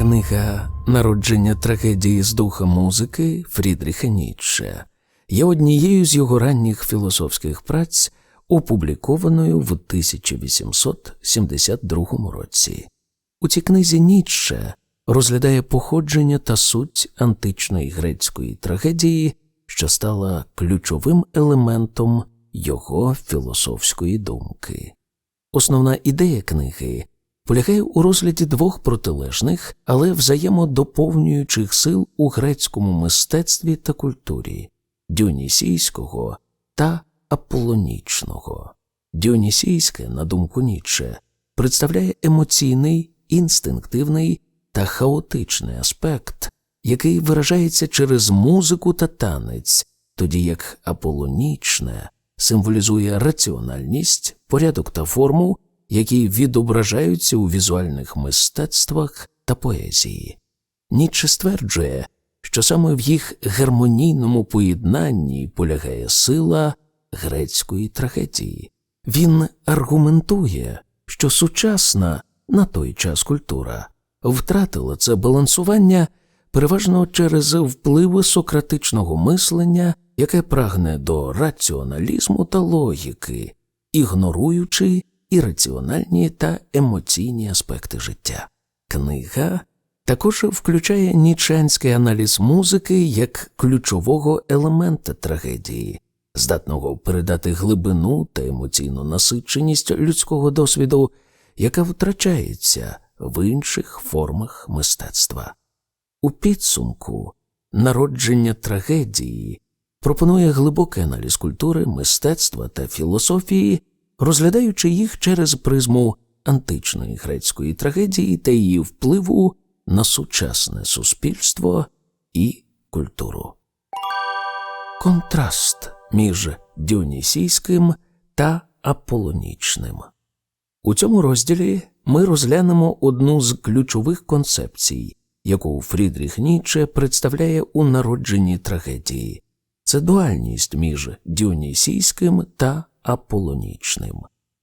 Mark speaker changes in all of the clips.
Speaker 1: Книга Народження трагедії з духа музики Фрідріха Ніцше є однією з його ранніх філософських праць, опублікованою в 1872 році. У цій книзі Ніцше розглядає походження та суть античної грецької трагедії, що стала ключовим елементом його філософської думки. Основна ідея книги полягає у розгляді двох протилежних, але взаємодоповнюючих сил у грецькому мистецтві та культурі діонісійського та аполонічного. Діонісійське, на думку Ніцше, представляє емоційний, інстинктивний та хаотичний аспект, який виражається через музику та танець, тоді як аполонічне символізує раціональність, порядок та форму, які відображаються у візуальних мистецтвах та поезії. Ніцше стверджує, що саме в їх гармонійному поєднанні полягає сила грецької трагедії. Він аргументує, що сучасна на той час культура втратила це балансування переважно через впливи сократичного мислення, яке прагне до раціоналізму та логіки, ігноруючи ірраціональні та емоційні аспекти життя. Книга також включає нічанський аналіз музики як ключового елемента трагедії, здатного передати глибину та емоційну насиченість людського досвіду, яка втрачається в інших формах мистецтва. У підсумку народження трагедії пропонує глибокий аналіз культури, мистецтва та філософії, розглядаючи їх через призму античної грецької трагедії та її впливу на сучасне суспільство і культуру. Контраст між діонісійським та аполонічним. У цьому розділі ми розглянемо одну з ключових концепцій, яку Фрідріх Ніче представляє у народженні трагедії це дуальність між діонісійським та аполонічним.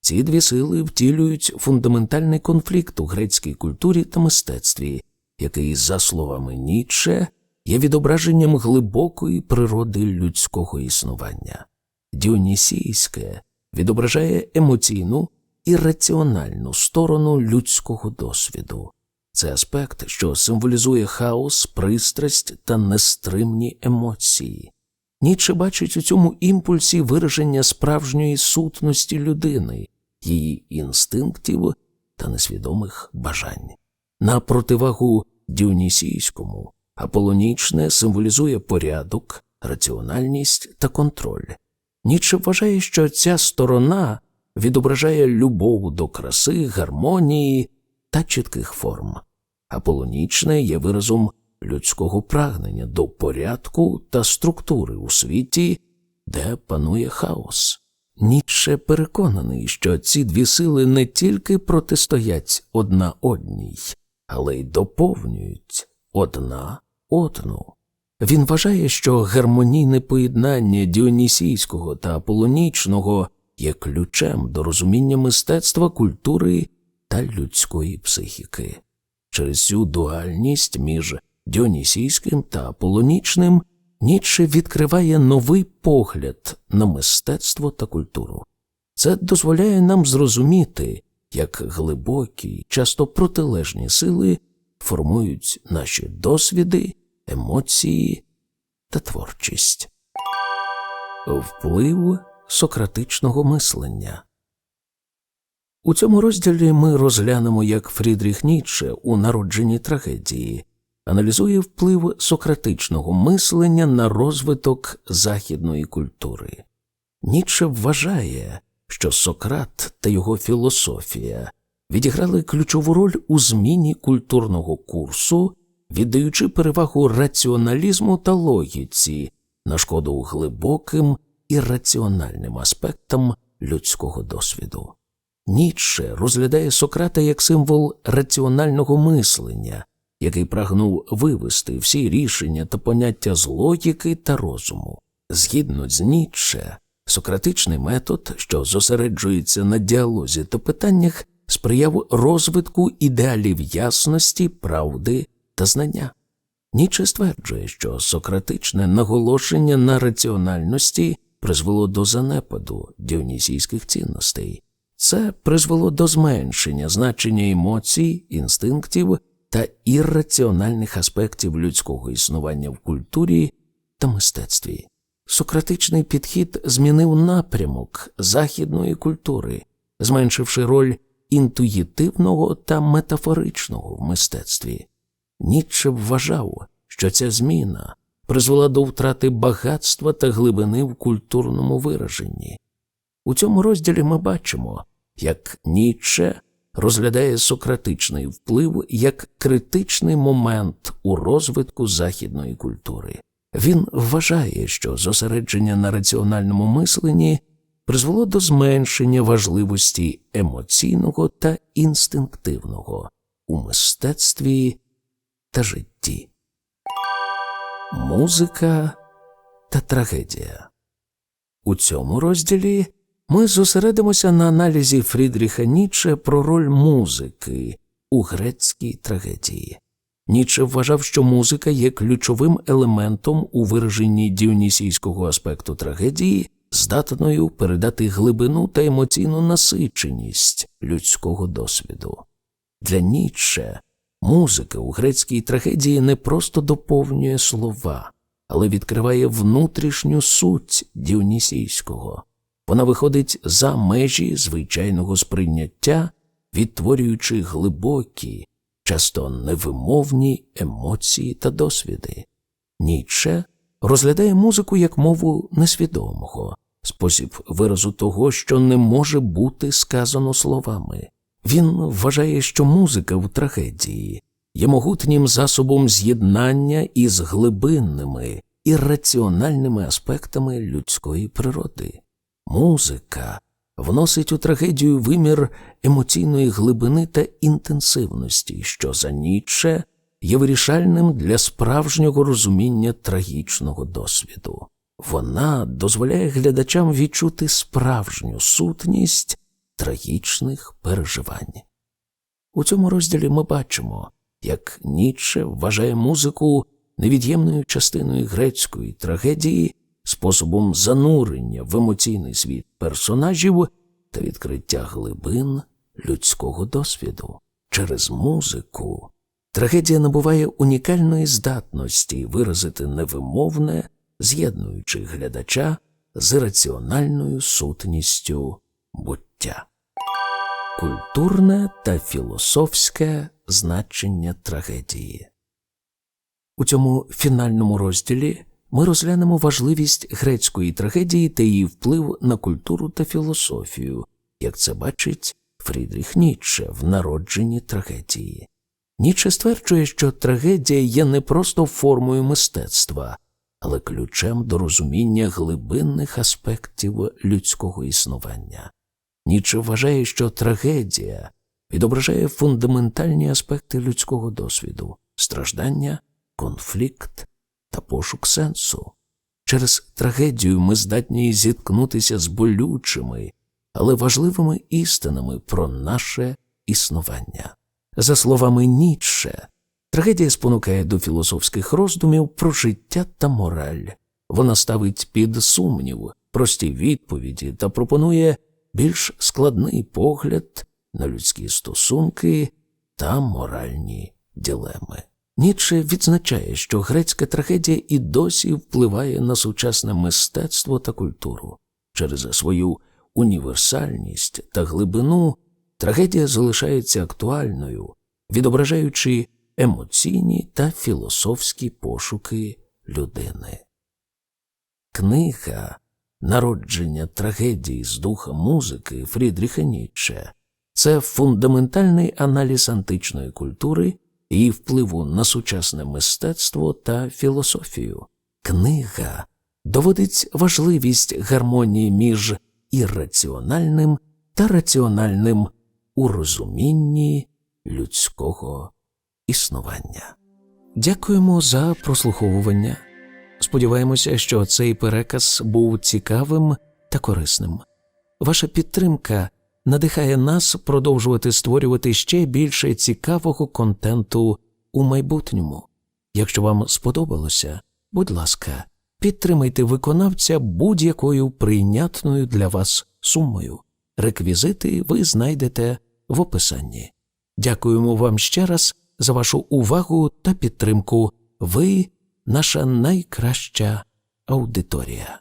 Speaker 1: Ці дві сили втілюють фундаментальний конфлікт у грецькій культурі та мистецтві, який, за словами Ніцше, є відображенням глибокої природи людського існування. Діонісійське відображає емоційну і раціональну сторону людського досвіду. Це аспект, що символізує хаос, пристрасть та нестримні емоції. Ніче бачить у цьому імпульсі вираження справжньої сутності людини, її інстинктів та несвідомих бажань. На противагу діонісійському, аполонічне символізує порядок, раціональність та контроль. Ніче вважає, що ця сторона відображає любов до краси, гармонії та чітких форм. Аполонічне є виразом людського прагнення до порядку та структури у світі, де панує хаос. Ніцше переконаний, що ці дві сили не тільки протистоять одна одній, але й доповнюють одна одну. Він вважає, що гармонійне поєднання діонісійського та аполонічного є ключем до розуміння мистецтва, культури та людської психіки. Через цю дуальність між діонісійським та аполонічним Ніцше відкриває новий погляд на мистецтво та культуру. Це дозволяє нам зрозуміти, як глибокі, часто протилежні сили формують наші досвіди, емоції та творчість. Вплив сократичного мислення. У цьому розділі ми розглянемо, як Фрідріх Ніцше у народженні трагедії аналізує вплив сократичного мислення на розвиток західної культури. Ніцше вважає, що Сократ та його філософія відіграли ключову роль у зміні культурного курсу, віддаючи перевагу раціоналізму та логіці на шкоду глибоким і раціональним аспектам людського досвіду. Ніцше розглядає Сократа як символ раціонального мислення, який прагнув вивести всі рішення та поняття з логіки та розуму. Згідно з Ніцше, сократичний метод, що зосереджується на діалозі та питаннях, сприяв розвитку ідеалів ясності, правди та знання. Ніче стверджує, що сократичне наголошення на раціональності призвело до занепаду діонісійських цінностей. Це призвело до зменшення значення емоцій, інстинктів та ірраціональних аспектів людського існування в культурі та мистецтві. Сократичний підхід змінив напрямок західної культури, зменшивши роль інтуїтивного та метафоричного в мистецтві. Ніцше вважав, що ця зміна призвела до втрати багатства та глибини в культурному вираженні. У цьому розділі ми бачимо, як Ніцше розглядає сократичний вплив як критичний момент у розвитку західної культури. Він вважає, що зосередження на раціональному мисленні призвело до зменшення важливості емоційного та інстинктивного у мистецтві та житті. Музика та трагедія. У цьому розділі ми зосередимося на аналізі Фрідріха Ніче про роль музики у грецькій трагедії. Ніче вважав, що музика є ключовим елементом у вираженні діонісійського аспекту трагедії, здатною передати глибину та емоційну насиченість людського досвіду. Для Ніче музика у грецькій трагедії не просто доповнює слова, але відкриває внутрішню суть діонісійського. Вона виходить за межі звичайного сприйняття, відтворюючи глибокі, часто невимовні емоції та досвіди. Ніче розглядає музику як мову несвідомого, спосіб виразу того, що не може бути сказано словами. Він вважає, що музика в трагедії є могутнім засобом з'єднання із глибинними і раціональними аспектами людської природи. Музика вносить у трагедію вимір емоційної глибини та інтенсивності, що за Ніцше є вирішальним для справжнього розуміння трагічного досвіду. Вона дозволяє глядачам відчути справжню сутність трагічних переживань. У цьому розділі ми бачимо, як Ніцше вважає музику невід'ємною частиною грецької трагедії, способом занурення в емоційний світ персонажів та відкриття глибин людського досвіду. Через музику трагедія набуває унікальної здатності виразити невимовне, з'єднуючи глядача з раціональною сутністю буття. Культурне та філософське значення трагедії. У цьому фінальному розділі ми розглянемо важливість грецької трагедії та її вплив на культуру та філософію, як це бачить Фрідріх Ніцше в народженні трагедії. Ніцше стверджує, що трагедія є не просто формою мистецтва, але ключем до розуміння глибинних аспектів людського існування. Ніцше вважає, що трагедія відображає фундаментальні аспекти людського досвіду страждання, конфлікт та пошук сенсу. Через трагедію ми здатні зіткнутися з болючими, але важливими істинами про наше існування. За словами Ніцше, трагедія спонукає до філософських роздумів про життя та мораль. Вона ставить під сумнів прості відповіді та пропонує більш складний погляд на людські стосунки та моральні ділеми. Ніче відзначає, що грецька трагедія і досі впливає на сучасне мистецтво та культуру. Через свою універсальність та глибину трагедія залишається актуальною, відображаючи емоційні та філософські пошуки людини. Книга Народження трагедії з духа музики Фрідріха Ніцше це фундаментальний аналіз античної культури її впливу на сучасне мистецтво та філософію. Книга доводить важливість гармонії між ірраціональним та раціональним у розумінні людського існування. Дякуємо за прослуховування. Сподіваємося, що цей переказ був цікавим та корисним. Ваша підтримка надихає нас продовжувати створювати ще більше цікавого контенту у майбутньому. Якщо вам сподобалося, будь ласка, підтримайте виконавця будь-якою прийнятною для вас сумою. Реквізити ви знайдете в описанні. Дякуємо вам ще раз за вашу увагу та підтримку. Ви наша найкраща аудиторія.